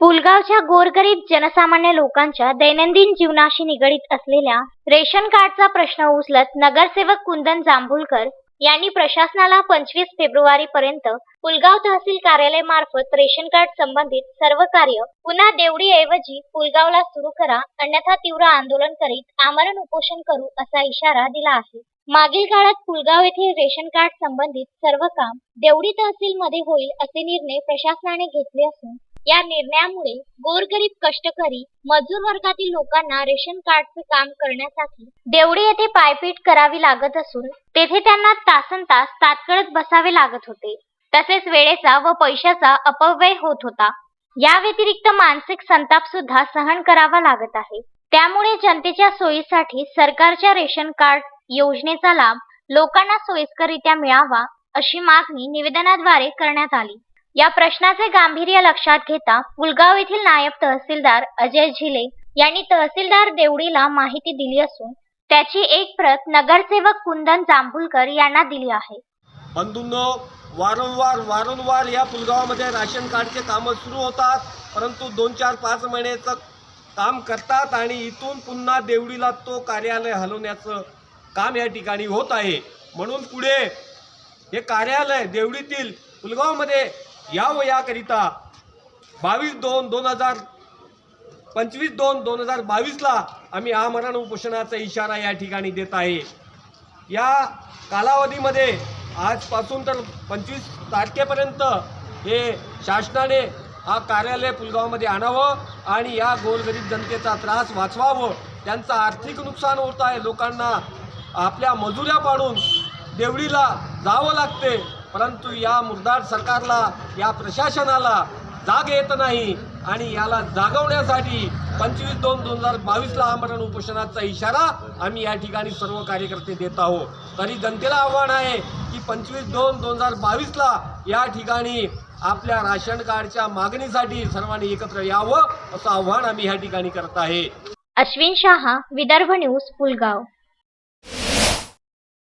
पुलगावच्या गोरगरीब जनसामान्य लोकांच्या दैनंदिन जीवनाशी निगडीत असलेल्या रेशन कार्डचा प्रश्न उचलत नगरसेवक कुंदन जांभुलकर यांनी प्रशासनाला पंचवीस फेब्रुवारी पर्यंत पुलगाव तहसील कार्यालय मार्फत रेशन कार्ड संबंधित सर्व कार्य पुन्हा देवडी ऐवजी पुलगावला सुरू करा अन्यथा तीव्र आंदोलन करीत आमरण उपोषण करू असा इशारा दिला आहे. मागील काळात पुलगाव येथील रेशन कार्ड संबंधित सर्व काम देवडी तहसील मध्ये होईल असे निर्णय प्रशासनाने घेतले असून या निर्णयामुळे गोरगरीब कष्टकरी मजूर वर्गातील लोकांना रेशन कार्डचे काम करण्यासाठी देवडे येथे पायपीट करावी लागत असून तेथे त्यांना तासन तास तात्कळत बसावे लागत होते. तसेच वेळेचा व पैशाचा अपव्यय होत होता. या व्यतिरिक्त मानसिक संताप सुद्धा सहन करावा लागत आहे. त्यामुळे जनतेच्या सोयीसाठी सरकारच्या रेशन कार्ड योजनेचा लाभ लोकांना सोयीस्कररित्या मिळावा अशी मागणी निवेदनाद्वारे करण्यात आली. या प्रश्नाचे गांभीर्य लक्षात घेता पुलगाव येथील नायब तहसीलदार अजय झिले यांनी तहसीलदार देवडीला माहिती दिली असून त्याची एक प्रत नगरसेवक कुंदन जांभुलकर यांना दिली आहे. बंधूंनो वारंवार वारंवार या पुलगावामध्ये राशन कार्डचे कामं सुरू होतात परंतु दोन चार पाच महिन्याचं काम करतात आणि इथून पुन्हा देवडीला तो कार्यालय हलवण्याचं काम या ठिकाणी होत आहे. म्हणून पुढे हे कार्यालय देवडीतील पुलगावमध्ये यावं याकरिता बावीस दोन दोन हजार पंचवीस दोन दोन हजार बावीसला आम्ही आमरण उपोषणाचा इशारा या ठिकाणी देत आहे. या कालावधीमध्ये आजपासून तर पंचवीस तारखेपर्यंत हे शासनाने हा कार्यालय पुलगावमध्ये आणावं आणि या गोरगरीब जनतेचा त्रास वाचवावं त्यांचं आर्थिक नुकसान होत आहे. लोकांना आपल्या मजुऱ्या पाडून देवळीला जावं लागते. परंतु या मुरदार सरकारला या प्रशासनाला जाग येत नाही आणि याला जागवण्यासाठी पंचवीस दोन दोन हजार बावीसला आमरण उपोषणाचा इशारा आम्ही या ठिकाणी सर्व कार्यकर्ते देत आहोत. तरी जनतेला आव्हान आहे की पंचवीस दोन दोन हजार बावीसला या ठिकाणी आपल्या राशन कार्डच्या मागणीसाठी सर्वांनी एकत्र यावं असं आव्हान आम्ही या ठिकाणी करत आहे. अश्विन शहा विदर्भ न्यूज पुलगाव.